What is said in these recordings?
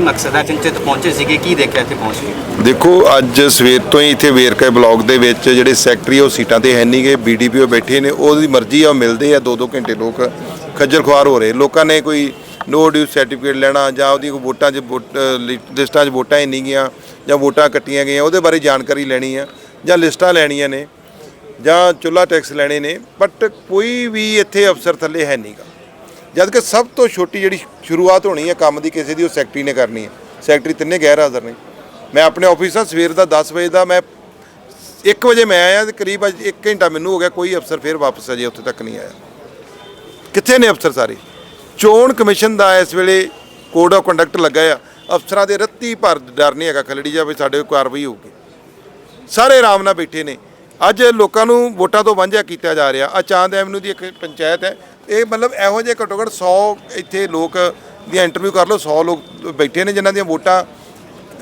ਕੀ ਮਕਸਦ ਹੈ? ਚਿੰਚੇ ਪਹੁੰਚੇ ਸੀਗੇ, ਕੀ ਦੇਖਿਆ ਇੱਥੇ ਪਹੁੰਚ ਕੇ? ਦੇਖੋ, ਅੱਜ ਸਵੇਰ ਤੋਂ ਹੀ ਇੱਥੇ ਵੇਰਕੇ ਬਲਾਕ ਦੇ ਵਿੱਚ ਜਿਹੜੇ ਸੈਕਟਰੀ ਉਹ ਸੀਟਾਂ ਤੇ ਹੈ ਨਹੀਂਗੇ ਬੀਡੀਪੀਓ ਬੈਠੇ ਨੇ, ਉਹਦੀ ਮਰਜ਼ੀ ਆ, ਉਹ ਮਿਲਦੇ ਆ 2-2 ਘੰਟੇ ਲੋਕ ਖੱਜਲ ਖੁਆਰ ਹੋ ਰਹੇ। ਲੋਕਾਂ ਨੇ ਕੋਈ ਨੋ ਡਿਊ ਸਰਟੀਫਿਕੇਟ ਲੈਣਾ ਜਾਂ ਉਹਦੀ ਵੋਟਾਂ 'ਚ ਲਿਸਟਾਂ 'ਚ ਵੋਟਾਂ ਹੀ ਨਹੀਂ ਗਈਆਂ ਜਾਂ ਵੋਟਾਂ ਕੱਟੀਆਂ ਗਈਆਂ, ਉਹਦੇ ਬਾਰੇ ਜਾਣਕਾਰੀ ਲੈਣੀ ਆ ਜਾਂ ਲਿਸਟਾਂ ਲੈਣੀਆਂ ਨੇ ਜਾਂ ਚੁੱਲਾ ਟੈਕਸ ਲੈਣੇ ਨੇ, ਬਟ ਕੋਈ ਵੀ ਇੱਥੇ ਅਫਸਰ ਥੱਲੇ ਹੈ ਨਹੀਂਗਾ ਜਦ ਕਿ ਸਭ ਤੋਂ ਛੋਟੀ ਜਿਹੜੀ ਸ਼ੁਰੂਆਤ ਹੋਣੀ ਹੈ ਕੰਮ ਦੀ ਕਿਸੇ ਦੀ, ਉਹ ਸੈਕਟਰੀ ਨੇ ਕਰਨੀ ਹੈ। ਸੈਕਟਰੀ ਤਿੰਨੇ ਗੈਰ ਹਾਜ਼ਰ ਨੇ। ਮੈਂ ਆਪਣੇ ਆਫਿਸ ਦਾ ਸਵੇਰ ਦਾ 10 ਵਜੇ ਦਾ ਮੈਂ 1 ਵਜੇ ਮੈਂ ਆਇਆ ਤੇ ਕਰੀਬ ਅੱਜ 1 ਘੰਟਾ ਮੈਨੂੰ ਹੋ ਗਿਆ, ਕੋਈ ਅਫਸਰ ਫਿਰ ਵਾਪਸ ਅਜੇ ਉੱਥੇ ਤੱਕ ਨਹੀਂ ਆਇਆ। ਕਿੱਥੇ ਨੇ ਅਫਸਰ ਸਾਰੇ? ਚੋਣ ਕਮਿਸ਼ਨ ਦਾ ਇਸ ਵੇਲੇ ਕੋਡ ਆਫ ਕੰਡਕਟ ਲੱਗਾ ਆ। ਅਫਸਰਾਂ ਦੇ ਰੱਤੀ ਭਰ ਡਰ ਨਹੀਂ ਹੈਗਾ ਖਲੜੀ ਜਾ ਵੀ ਸਾਡੇ ਕੋਲ ਕਾਰਵਾਈ ਹੋਊਗੀ। ਸਾਰੇ ਆਰਾਮ ਨਾਲ ਬੈਠੇ ਨੇ। ਅੱਜ ਲੋਕਾਂ ਨੂੰ ਵੋਟਾਂ ਤੋਂ ਵਾਂਝਾ ਕੀਤਾ ਜਾ ਰਿਹਾ। ਆ ਚਾਂਦ ਐਵਨਿਊ ਦੀ ਇੱਕ ਪੰਚਾਇਤ ਹੈ। ਇਹ ਮਤਲਬ ਇਹੋ ਜਿਹੇ ਘੱਟੋ ਘੱਟ 100 ਇੱਥੇ ਲੋਕ ਦੀਆਂ ਇੰਟਰਵਿਊ ਕਰ ਲਓ 100 ਲੋਕ ਬੈਠੇ ਨੇ ਜਿਨ੍ਹਾਂ ਦੀਆਂ ਵੋਟਾਂ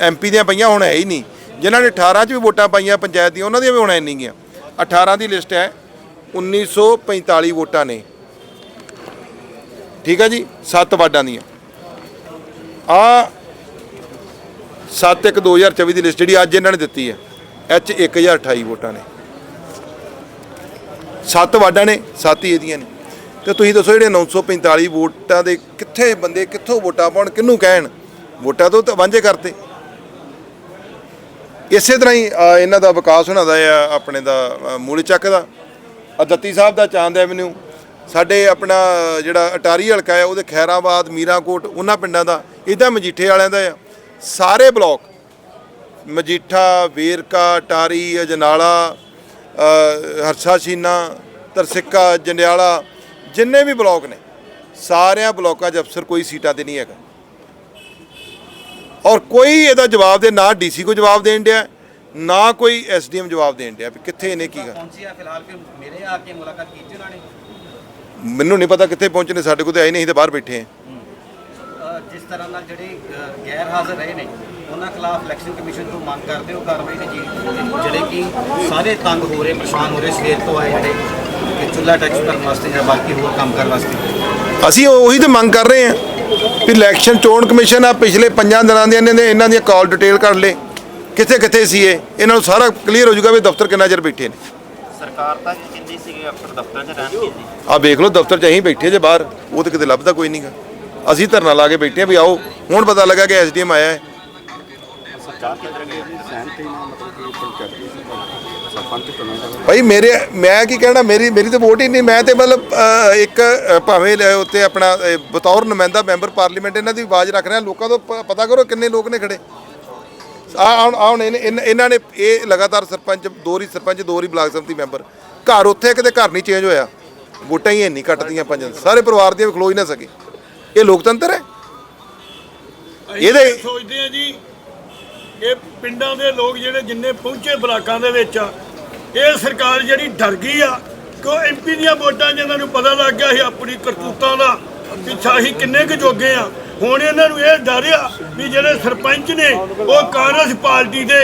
ਐਮਪੀ ਦੀਆਂ ਪਈਆਂ, ਹੁਣ ਹੈ ਹੀ ਨਹੀਂ। ਜਿਨ੍ਹਾਂ ਨੇ 18 ਚ ਵੀ ਵੋਟਾਂ ਪਾਈਆਂ, ਪੰਚਾਇਤ ਦੀਆਂ, ਉਹਨਾਂ ਦੀਆਂ ਵੀ ਹੁਣ ਹੈ ਨਹੀਂ ਗੀਆਂ 18 ਦੀ ਲਿਸਟ ਹੈ 1945 ਵੋਟਾਂ ਨੇ। ਠੀਕ ਹੈ ਜੀ 7 ਵਾਰਡਾਂ ਦੀਆਂ। ਆ 7 1 2024 ਦੀ ਲਿਸਟ ਜਿਹੜੀ ਅੱਜ ਇਹਨਾਂ ਨੇ ਦਿੱਤੀ ਹੈ ਐਚ 1028 ਵੋਟਾਂ ਨੇ। 7 ਵਾਰਡਾਂ ਨੇ 7 ਹੀ ਇਹਦੀਆਂ ਨੇ। ਤੇ ਤੁਸੀਂ ਦੱਸੋ ਜਿਹੜੇ 945 ਵੋਟਾਂ ਦੇ ਕਿੱਥੇ ਬੰਦੇ ਕਿੱਥੋਂ ਵੋਟਾਂ ਪਾਉਣ ਕਿਹਨੂੰ ਕਹਿਣ? ਵੋਟਾਂ ਤੋਂ ਤਾਂ ਵਾਂਝੇ ਕਰਤੇ। ਇਸੇ ਤਰ੍ਹਾਂ ਹੀ ਇਹਨਾਂ ਦਾ ਵਿਕਾਸ ਹੋਣਾ ਦਾ ਆ ਆਪਣੇ ਦਾ ਅ, ਚੱਕ ਦਾ। ਆ ਸਾਹਿਬ ਦਾ ਚਾਂਦ ਐਵਨਿਊ ਸਾਡੇ ਆਪਣਾ ਜਿਹੜਾ ਅਟਾਰੀ ਹਲਕਾ ਹੈ ਉਹਦੇ ਖੈਰਾਬਾਦ ਮੀਰਾਕੋਟ ਉਹਨਾਂ ਪਿੰਡਾਂ ਦਾ ਇਹਦਾ ਮਜੀਠੇ ਵਾਲਿਆਂ ਦਾ ਆ। ਸਾਰੇ ਬਲਾਕ ਮਜੀਠਾ ਵੇਰਕਾ ਅਟਾਰੀ ਅਜਨਾਲਾ ਹਰਸਾ ਸ਼ੀਨਾ ਤਰਸਿੱਕਾ ਜੰਡਿਆਲਾ ਜਿੰਨੇ ਵੀ ਬਲਾਕ ਨੇ ਸਾਰਿਆਂ ਬਲਾਕਾਂ 'ਚ ਅਫਸਰ ਕੋਈ ਸੀਟਾਂ ਤੇ ਨਹੀਂ ਹੈਗਾ। ਔਰ ਕੋਈ ਇਹਦਾ ਜਵਾਬ ਦੇ ਨਾ ਡੀਸੀ ਕੋ ਜਵਾਬ ਦੇਣ ਡਿਆ ਨਾ ਕੋਈ ਐਸਡੀਐਮ ਜਵਾਬ ਦੇਣ ਡਿਆ ਵੀ ਕਿੱਥੇ ਇਹਨੇ ਕੀ ਕਰ ਪਹੁੰਚੀ ਆ ਫਿਲਹਾਲ ਫਿਰ ਮੇਰੇ ਆ ਕੇ ਮੁਲਾਕਾਤ ਕੀਤੀ ਉਹਨਾਂ ਨੇ। ਮੈਨੂੰ ਨਹੀਂ ਪਤਾ ਕਿੱਥੇ ਪਹੁੰਚੇ ਨੇ ਸਾਡੇ ਕੋਲ ਤੇ ਆਏ ਨਹੀਂ ਤਾਂ ਬਾਹਰ ਬੈਠੇ ਅ, ਜਿਸ ਤਰ੍ਹਾਂ ਨਾਲ ਜਿਹੜੇ ਅ, ਗੈਰ ਹਾਜ਼ਰ ਰਹੇ ਨੇ ਉਹਨਾਂ ਖਿਲਾਫ ਇਲੈਕਸ਼ਨ ਕਮਿਸ਼ਨ ਤੋਂ ਮੰਗ ਕਰਦੇ ਹੋ ਕਾਰਵਾਈ ਦੀ ਜੀ ਜਿਹੜੇ ਕਿ ਸਾਰੇ ਤੰਗ ਹੋ ਰਹੇ ਪਰੇਸ਼ਾਨ ਹੋ ਰਹੇ ਸਵੇਰ ਤੋਂ ਆਏ ਜਿਹੜੇ ਚੁੱਲਾ ਟੈਕਸ ਭਰਨ ਵਾਸਤੇ ਜਾਂ ਬਾਕੀ ਹੋਰ ਕੰਮ ਕਰਨ ਵਾਸਤੇ? ਅਸੀਂ ਉਹ- ਤਾਂ ਮੰਗ ਕਰ ਰਹੇ ਹਾਂ ਵੀ ਇਲੈਕਸ਼ਨ ਚੋਣ ਕਮਿਸ਼ਨ ਆ ਪਿਛਲੇ ਪੰਜਾਂ ਦਿਨਾਂ ਦੀਆਂ ਇਹਨਾਂ ਦੇ ਇਹਨਾਂ ਦੀਆਂ ਕਾਲ ਡਿਟੇਲ ਕਰ ਲੇ ਕਿੱਥੇ ਕਿੱਥੇ ਸੀ ਇਹ? ਇਹਨਾਂ ਨੂੰ ਸਾਰਾ ਕਲੀਅਰ ਹੋ ਜਾਊਗਾ ਵੀ ਦਫ਼ਤਰ ਕਿੰਨਾ ਚਿਰ ਬੈਠੇ ਨੇ। ਸਰਕਾਰ ਤਾਂ ਕਿੰਨੀ ਸੀਗੇ ਅਫਸਰ ਦਫ਼ਤਰਾਂ 'ਚ ਰਹਿਣਗੇ ਜੀ ਆ ਵੇਖ ਲਓ ਦਫ਼ਤਰ 'ਚ ਅਸੀਂ ਬੈਠੇ ਜੇ ਬਾਹਰ ਉਹ ਤਾਂ ਕਿਤੇ ਲੱਭਦਾ ਕੋਈ ਨਹੀਂਗਾ ਅਸੀਂ ਧਰਨਾ ਲਾ ਕੇ ਬੈਠੇ ਆ ਵੀ ਆਓ ਹੁਣ ਪਤਾ ਲੱਗਾ ਕਿ ਐਸਡੀਐਮ ਆਇਆ ਹੈ। ਭਾਈ ਮੇਰੇ ਮੈਂ ਕੀ ਕਹਿਣਾ ਮੇਰੀ ਮੇਰੀ ਤਾਂ ਵੋਟ ਹੀ ਨਹੀਂ ਮੈਂ ਤੇ ਮਤਲਬ ਅਹ, ਇੱਕ ਅਹ, ਭਾਵੇਂ ਲੈ ਉੱਤੇ ਆਪਣਾ ਅਹ, ਬਤੌਰ ਨੁਮਾਇੰਦਾ ਮੈਂਬਰ ਪਾਰਲੀਮੈਂਟ ਇਹਨਾਂ ਦੀ ਆਵਾਜ਼ ਰੱਖ ਰਿਹਾ ਲੋਕਾਂ ਤੋਂ ਪ- ਪਤਾ ਕਰੋ ਕਿੰਨੇ ਲੋਕ ਨੇ ਖੜੇ। ਆ ਹੁਣ ਆ ਹੁਣ ਇਹਨੇ- ਇਹਨਾਂ ਇਹਨਾਂ ਨੇ ਇਹ ਲਗਾਤਾਰ ਸਰਪੰਚ ਦੋ ਵਾਰੀ ਸਰਪੰਚ ਦੋ ਵਾਰੀ ਬਲਾਕ ਸਮਿਤੀ ਮੈਂਬਰ ਘਰ ਉੱਥੇ ਕਿਤੇ ਘਰ ਨਹੀਂ ਚੇਂਜ ਹੋਇਆ। ਵੋਟਾਂ ਹੀ ਨਹੀਂ ਕੱਟਦੀਆਂ ਪੰਜਾਂ ਸਾਰੇ ਪਰਿਵਾਰ ਦੀਆਂ ਵੀ ਖਲੋ ਹੀ ਨਾ ਸਕੇ। ਇਹ ਲੋਕਤੰਤਰ ਹੈ? ਇਹਦੇ ਸੋਚਦੇ ਆ ਜੀ ਇਹ ਪਿੰਡਾਂ ਦੇ ਲੋਕ ਜਿਹੜੇ ਜਿੰਨੇ ਪਹੁੰਚੇ ਬਲਾਕਾਂ ਦੇ ਵਿੱਚ ਆ ਇਹ ਸਰਕਾਰ ਜਿਹੜੀ ਡਰ ਗਈ ਆ ਕਿ ਐਮਪੀ ਦੀਆਂ ਵੋਟਾਂ ਜਿਹਨਾਂ ਨੂੰ ਪਤਾ ਲੱਗ ਗਿਆ ਸੀ ਆਪਣੀ ਕਰਤੂਤਾਂ ਦਾ ਪਿੱਛਾ ਹੀ ਕਿੰਨੇ ਕੁ ਜੋਗੇ ਆ। ਹੁਣ ਇਹਨਾਂ ਨੂੰ ਇਹ ਡਰ ਆ ਵੀ ਜਿਹੜੇ ਸਰਪੰਚ ਨੇ ਉਹ ਕਾਂਗਰਸ ਪਾਰਟੀ ਦੇ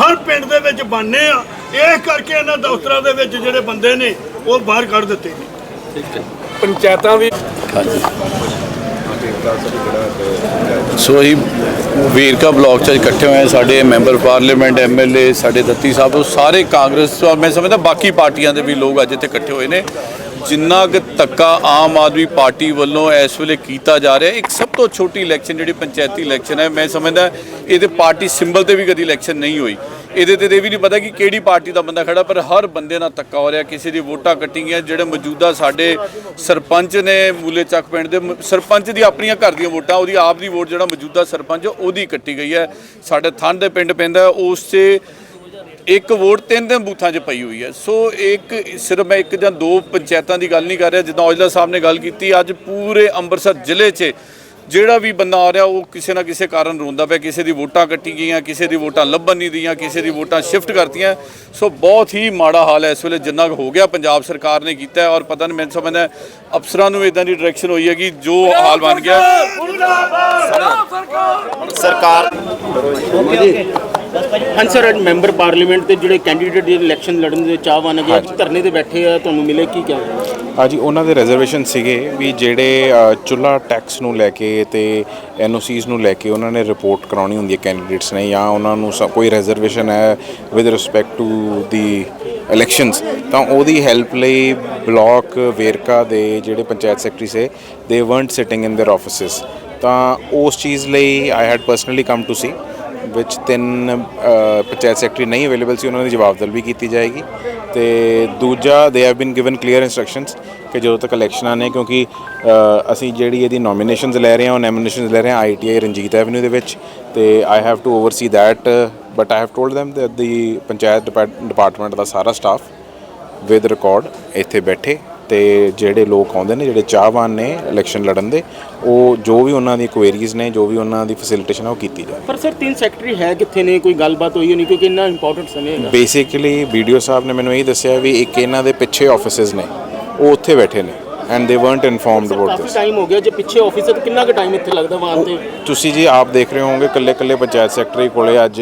ਹਰ ਪਿੰਡ ਦੇ ਵਿੱਚ ਬਣਨੇ ਆ। ਇਸ ਕਰਕੇ ਇਹਨਾਂ ਦਫ਼ਤਰਾਂ ਦੇ ਵਿੱਚ ਜਿਹੜੇ ਬੰਦੇ ਨੇ ਉਹ ਬਾਹਰ ਕੱਢ ਦਿੱਤੇ ਨੇ। ਪੰਚਾਇਤਾਂ ਵੀ ਸੋ ਅਸੀਂ ਵੇਰਕਾ ਬਲਾਕ ਚ ਇਕੱਠੇ ਹੋਏ ਹਾਂ, ਸਾਡੇ ਮੈਂਬਰ ਪਾਰਲੀਮੈਂਟ ਐਮਐਲਏ ਸਾਡੇ ਦੱਤੀ ਸਾਹਿਬ, ਉਹ ਸਾਰੇ ਕਾਂਗਰਸ, ਮੈਂ ਸਮਝਦਾ ਬਾਕੀ ਪਾਰਟੀਆਂ ਦੇ ਵੀ ਲੋਕ ਅੱਜ ਇੱਥੇ ਇਕੱਠੇ ਹੋਏ ਨੇ। ਜਿੰਨਾ ਕੁ ਧੱਕਾ ਆਮ ਆਦਮੀ ਪਾਰਟੀ ਵੱਲੋਂ ਇਸ ਵੇਲੇ ਕੀਤਾ ਜਾ ਰਿਹਾ, ਇੱਕ ਸਭ ਤੋਂ ਛੋਟੀ ਇਲੈਕਸ਼ਨ ਜਿਹੜੀ ਪੰਚਾਇਤੀ ਇਲੈਕਸ਼ਨ ਹੈ, ਮੈਂ ਸਮਝਦਾ ਇਹਦੇ ਪਾਰਟੀ ਸਿੰਬਲ ਤੇ ਵੀ ਕਦੀ ਇਲੈਕਸ਼ਨ ਨਹੀਂ ਹੋਈ। ਇਹਦੇ ਤੇ ਇਹ ਵੀ ਨਹੀਂ ਪਤਾ ਕਿ ਕਿਹੜੀ ਪਾਰਟੀ ਦਾ ਬੰਦਾ ਖੜਾ, ਪਰ ਹਰ ਬੰਦੇ ਨਾਲ ਧੱਕਾ ਹੋ ਰਿਹਾ, ਕਿਸੇ ਦੀ ਵੋਟਾਂ ਕੱਟੀਆਂ, ਜਿਹੜੇ ਮੌਜੂਦਾ ਸਾਡੇ ਸਰਪੰਚ ਨੇ ਮੂਲੇ ਚੱਕ ਪਿੰਡ ਦੇ, ਮ- ਸਰਪੰਚ ਦੀ ਆਪਣੀਆਂ ਘਰ ਦੀਆਂ ਵੋਟਾਂ, ਉਹਦੀ ਆਪ ਦੀ ਵੋਟ ਜਿਹੜਾ ਮੌਜੂਦਾ ਸਰਪੰਚ, ਉਹਦੀ ਕੱਟੀ ਗਈ ਹੈ। ਸਾਡੇ ਥਣ ਦੇ ਪਿੰਡ ਪੈਂਦਾ ਉਸ 'ਚ ਇੱਕ ਵੋਟ ਤਿੰਨ ਤਿੰਨ ਬੂਥਾਂ 'ਚ ਪਈ ਹੋਈ ਹੈ। ਸੋ ਇੱਕ, ਸਿਰਫ ਮੈਂ ਇੱਕ ਜਾਂ ਦੋ ਪੰਚਾਇਤਾਂ ਦੀ ਗੱਲ ਨਹੀਂ ਕਰ ਰਿਹਾ, ਜਿੱਦਾਂ ਔਜਲਾ ਸਾਹਿਬ ਨੇ ਗੱਲ ਕੀਤੀ, ਅੱਜ ਪੂਰੇ ਅੰਮ੍ਰਿਤਸਰ ਜ਼ਿਲ੍ਹੇ 'ਚ ਜਿਹੜਾ ਵੀ ਬੰਦਾ ਆ ਰਿਹਾ ਉਹ ਕਿਸੇ ਨਾ ਕਿਸੇ ਕਾਰਨ ਰੋਂਦਾ ਪਿਆ ਕਿਸੇ ਦੀ ਵੋਟਾਂ ਕੱਟੀ ਗਈਆਂ ਕਿਸੇ ਦੀ ਵੋਟਾਂ ਲੱਭਣ ਨਹੀਂ ਦੀਆਂ ਕਿਸੇ ਦੀ ਵੋਟਾਂ ਸ਼ਿਫਟ ਕਰਤੀਆਂ। ਸੋ ਬਹੁਤ ਹੀ ਮਾੜਾ ਹਾਲ ਹੈ ਇਸ ਵੇਲੇ ਜਿੰਨਾ ਕੁ ਹੋ ਗਿਆ ਪੰਜਾਬ ਸਰਕਾਰ ਨੇ ਕੀਤਾ ਔਰ ਪਤਾ ਨਹੀਂ ਮੈਨੂੰ ਸਮਝਦਾ ਅਫਸਰਾਂ ਨੂੰ ਇਦਾਂ ਦੀ ਡਾਇਰੈਕਸ਼ਨ ਹੋਈ ਹੈ ਕਿ ਜੋ ਹਾਲ ਬਣ ਗਿਆ। ਸਰਕਾਰ! ਹਾਂ ਸਰ ਅੱਜ ਮੈਂਬਰ ਪਾਰਲੀਮੈਂਟ ਤੇ ਜਿਹੜੇ ਕੈਂਡੀਡੇਟ ਦੇ ਇਲੈਕਸ਼ਨ ਲੜਨ ਦੇ ਚਾਹਵਾਨ ਹੈਗੇ ਧਰਨੇ ਤੇ ਬੈਠੇ ਆ ਤੁਹਾਨੂੰ ਮਿਲੇ ਕੀ ਕਹਿ ਹਾਂਜੀ ਉਹਨਾਂ ਦੇ ਰਿਜ਼ਰਵੇਸ਼ਨ ਸੀਗੇ ਵੀ ਜਿਹੜੇ ਅ, ਚੁੱਲ੍ਹਾ ਟੈਕਸ ਨੂੰ ਲੈ ਕੇ ਤੇ ਐਨਓਸੀਜ਼ ਨੂੰ ਲੈ ਕੇ ਉਹਨਾਂ ਨੇ ਰਿਪੋਰਟ ਕਰਾਉਣੀ ਹੁੰਦੀ ਹੈ ਕੈਂਡੀਡੇਟਸ ਨੇ ਜਾਂ ਉਹਨਾਂ ਨੂੰ ਸ- ਕੋਈ ਰਿਜ਼ਰਵੇਸ਼ਨ ਹੈ with respect to the elections ਤਾਂ ਉਹਦੀ ਹੈਲਪ ਲਈ ਬਲਾਕ ਵੇਰਕਾ ਦੇ ਜਿਹੜੇ panchayat secretary say they weren't sitting in their offices ਤਾਂ ਉਸ ਚੀਜ਼ ਲਈ I had personally come to see ਵਿੱਚ ਤਿੰਨ ਪੰਚਾਇਤ ਸੈਕਟਰੀ ਨਹੀਂ ਅਵੇਲੇਬਲ ਸੀ, ਉਹਨਾਂ ਦੀ ਜਵਾਬਦਲ ਵੀ ਕੀਤੀ ਜਾਏਗੀ। ਤੇ ਦੂਜਾ they have been given clear instructions ਕਿ ਜਦੋਂ ਤੱਕ ਇਲੈਕਸ਼ਨਾਂ ਨੇ ਕਿਉਂਕਿ ਅਸੀਂ ਜਿਹੜੀ ਇਹਦੀ ਨੋਮੀਨੇਸ਼ਨਸ ਲੈ ਰਹੇ ਹਾਂ, ਉਹ ਨੋਮੀਨੇਸ਼ਨਸ ਲੈ ਰਹੇ ਹਾਂ ਆਈਟੀਆਈ ਰਣਜੀਤ ਐਵਨਿਊ ਦੇ ਵਿੱਚ। ਤੇ I have to oversee that but I have told them that the panchayat department ਦਾ ਸਾਰਾ ਸਟਾਫ ਵਿਦ ਰਿਕਾਰਡ ਇੱਥੇ ਬੈਠੇ। ਤੇ ਜਿਹੜੇ ਲੋਕ ਆਉਂਦੇ ਨੇ ਜਿਹੜੇ ਚਾਹਵਾਨ ਨੇ ਇਲੈਕਸ਼ਨ ਲੜਨ ਦੇ ਉਹ ਜੋ ਵੀ ਉਹਨਾਂ ਦੀ ਕੁਐਰੀਜ਼ ਨੇ ਜੋ ਵੀ ਉਹਨਾਂ ਦੀ ਫੈਸਿਲਿਟੇਸ਼ਨ ਹੈ ਉਹ ਕੀਤੀ ਜਾਏ ਪਰ ਸਰ ਤਿੰਨ ਸੈਕਟਰੀ ਹੈ ਕਿੱਥੇ ਨੇ ਕੋਈ ਗੱਲਬਾਤ ਹੋਈ ਨਹੀਂ ਕਿਉਂਕਿ ਇੰਨਾ ਇੰਪੋਰਟੈਂਟ ਸਮੇਂ ਹੈਗਾ ਬੇਸਿਕਲੀ ਵੀਡੀਓ ਸਾਹਿਬ ਨੇ ਮੈਨੂੰ ਇਹ ਦੱਸਿਆ ਵੀ ਇੱਕ ਇਹਨਾਂ ਦੇ ਪਿੱਛੇ ਆਫਿਸਿਸ ਨੇ ਉਹ ਉੱਥੇ ਬੈਠੇ ਨੇ and they weren't informed about coffee this time ਹੋ ਗਿਆ ਜੇ ਪਿੱਛੇ ਆਫਿਸ ਹੈ ਤਾਂ ਕਿੰਨਾ ਕੁ ਟਾਈਮ ਇੱਥੇ ਲੱਗਦਾ ਵਾਂ ਤੇ ਤੁਸੀਂ ਜੀ ਆਪ ਦੇਖ ਰਹੇ ਹੋਵੋਗੇ ਕੱਲੇ ਕੱਲੇ ਪੰਚਾਇਤ ਸੈਕਟਰੀ ਕੋਲੇ ਅੱਜ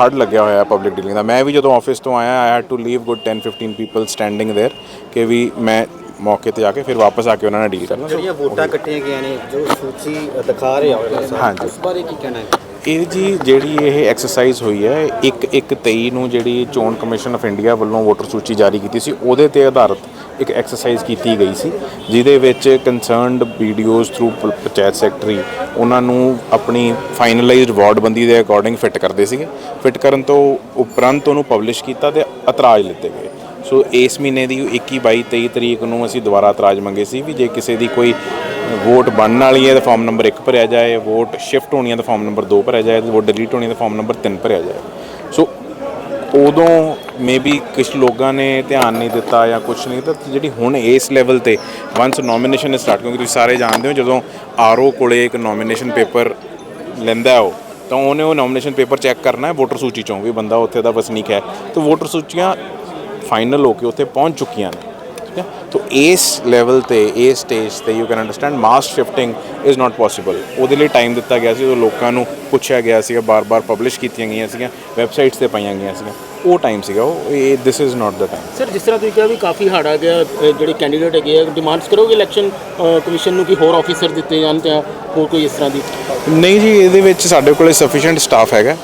ਹੜ ਲੱਗਿਆ ਹੋਇਆ ਪਬਲਿਕ ਡੀਲਿੰਗ ਦਾ ਮੈਂ ਵੀ ਜਦੋਂ ਆਫਿਸ ਤੋਂ ਆਇਆ I had to leave good 10 15 people standing there ਕਿ ਵੀ ਮੈਂ ਮੌਕੇ ਤੇ ਜਾ ਕੇ ਫਿਰ ਵਾਪਸ ਆ ਕੇ ਉਹਨਾਂ ਨਾਲ ਡੀਲ ਕਰਨਾ। ਜਿਹੜੀਆਂ ਵੋਟਾਂ ਕੱਟੀਆਂ ਗਈਆਂ ਨੇ ਜੋ ਸੂਚੀ ਦਿਖਾ ਰਹੇ ਹੋ ਹਾਂਜੀ। ਉਸ ਬਾਰੇ ਕੀ ਕਹਿਣਾ ਹੈ? ਇਹ ਜੀ ਜਿਹੜੀ ਇਹ ਐਕਸਰਸਾਈਜ਼ ਹੋਈ ਹੈ 1 1 23 ਨੂੰ ਜਿਹੜੀ ਚੋਣ ਕਮਿਸ਼ਨ ਆਫ ਇੰਡੀਆ ਵੱਲੋਂ ਵੋਟਰ ਸੂਚੀ ਜਾਰੀ ਕੀਤੀ ਸੀ ਉਹਦੇ ਤੇ ਆਧਾਰਿਤ ਇੱਕ ਐਕਸਰਸਾਈਜ਼ ਕੀਤੀ ਗਈ ਸੀ ਜਿਹਦੇ ਵਿੱਚ concerned videos through panchayat secretary ਉਹਨਾਂ ਨੂੰ ਆਪਣੀ ਫਾਈਨਲਾਈਜ਼ਡ ਵਾਰਡਬੰਦੀ ਦੇ ਅਕੋਰਡਿੰਗ ਫਿੱਟ ਕਰਦੇ ਸੀਗੇ। ਫਿੱਟ ਕਰਨ ਤੋਂ ਉਪਰੰਤ ਉਹਨੂੰ ਪਬਲਿਸ਼ ਕੀਤਾ ਤੇ ਇਤਰਾਜ਼ ਲਿੱਤੇ ਗਏ। ਸੋ ਇਸ ਮਹੀਨੇ ਦੀ 21 22 23 ਤਰੀਕ ਨੂੰ ਅਸੀਂ ਦੁਬਾਰਾ ਇਤਰਾਜ਼ ਮੰਗੇ ਸੀ ਵੀ ਜੇ ਕਿਸੇ ਦੀ ਕੋਈ ਵੋਟ ਬਣਨ ਵਾਲੀ ਹੈ ਤਾਂ ਫਾਰਮ ਨੰਬਰ 1 ਭਰਿਆ ਜਾਏ, ਵੋਟ ਸ਼ਿਫਟ ਹੋਣੀ ਹੈ ਤਾਂ ਫਾਰਮ ਨੰਬਰ 2 ਭਰਿਆ ਜਾਏ ਤੇ ਵੋਟ ਡਿਲੀਟ ਹੋਣੀ ਹੈ ਤਾਂ ਫਾਰਮ ਨੰਬਰ 3 ਭਰਿਆ ਜਾਏ। ਸੋ ਉਦੋਂ ਮੇਬੀ ਕੁਝ ਲੋਕਾਂ ਨੇ ਧਿਆਨ ਨਹੀਂ ਦਿੱਤਾ ਜਾਂ ਕੁਝ ਨਹੀਂ ਤਾਂ ਜਿਹੜੀ ਹੁਣ ਇਸ ਲੈਵਲ ਤੇ ਵਾਂਸ ਨੋਮੀਨੇਸ਼ਨ ਸਟਾਰਟ ਕਿਉਂਕਿ ਤੁਸੀਂ ਸਾਰੇ ਜਾਣਦੇ ਹੋ ਜਦੋਂ ਆਰਓ ਕੋਲੇ ਇੱਕ ਨੋਮੀਨੇਸ਼ਨ ਪੇਪਰ ਲੈਂਦਾ ਹੈ ਉਹ, ਤਾਂ ਉਹਨੇ ਉਹ ਨੋਮੀਨੇਸ਼ਨ ਪੇਪਰ ਚੈੱਕ ਕਰਨਾ ਹੈ, ਵੋਟਰ ਸੂਚੀ ਚੋਂ ਵੀ ਬੰਦਾ ਉੱਥੇ ਦਾ ਵਸਨੀਕ ਹੈ। ਤਾਂ ਵੋਟਰ ਸੂਚੀਆਂ ਫਾਈਨਲ ਹੋ ਕੇ ਉੱਥੇ ਪਹੁੰਚ ਚੁੱਕੀਆਂ ਨੇ ਠੀਕ ਹੈ? ਤਾਂ ਇਸ ਲੈਵਲ ਤੇ ਇਸ ਸਟੇਜ ਤੇ you can understand mass shifting is not possible ਉਹਦੇ ਲਈ ਟਾਈਮ ਦਿੱਤਾ ਗਿਆ ਸੀ ਉਹ ਲੋਕਾਂ ਨੂੰ ਪੁੱਛਿਆ ਗਿਆ ਸੀਗਾ ਬਾਰ-ਬਾਰ ਪਬਲਿਸ਼ ਕੀਤੀਆਂ ਗਈਆਂ ਸੀਗੀਆਂ ਵੈਬਸਾਈਟਸ ਤੇ ਪਾਈਆਂ ਗਈਆਂ ਸੀਗੀਆਂ। ਉਹ ਟਾਈਮ ਸੀਗਾ ਉਹ ਇਹ this is not the time sir ਜਿਸ ਤਰ੍ਹਾਂ ਤੁਸੀਂ ਕਿਹਾ ਵੀ ਕਾਫੀ ਹੜ ਆ ਗਿਆ ਜਿਹੜੇ ਕੈਂਡੀਡੇਟ ਹੈਗੇ ਆ ਡਿਮਾਂਡਸ ਕਰੋਗੇ ਇਲੈਕਸ਼ਨ ਕਮਿਸ਼ਨ ਨੂੰ ਕਿ ਹੋਰ ਆਫੀਸਰ ਦਿੱਤੇ ਜਾਣ ਤੇ ਹੋਰ ਕੋਈ ਇਸ ਤਰ੍ਹਾਂ ਦੀ? ਨਹੀਂ ਜੀ ਇਹਦੇ ਵਿੱਚ ਸਾਡੇ ਕੋਲੇ ਸਫੀਸ਼ੀਐਂਟ ਸਟਾਫ ਹੈਗਾ।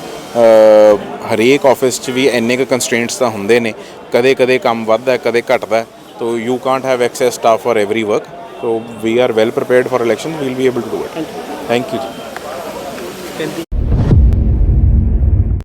ਹਰੇਕ ਆਫਿਸ 'ਚ ਵੀ ਇੰਨੇ ਕੁ ਕੰਸਟ੍ਰੇਂਟਸ ਤਾਂ ਹੁੰਦੇ ਨੇ। ਕਦੇ-ਕਦੇ ਕੰਮ ਵੱਧਦਾ ਕਦੇ ਘਟਦਾ ਤੋ you can't have access staff for every work so we are well prepared for election we'll be able to do it thank you ji.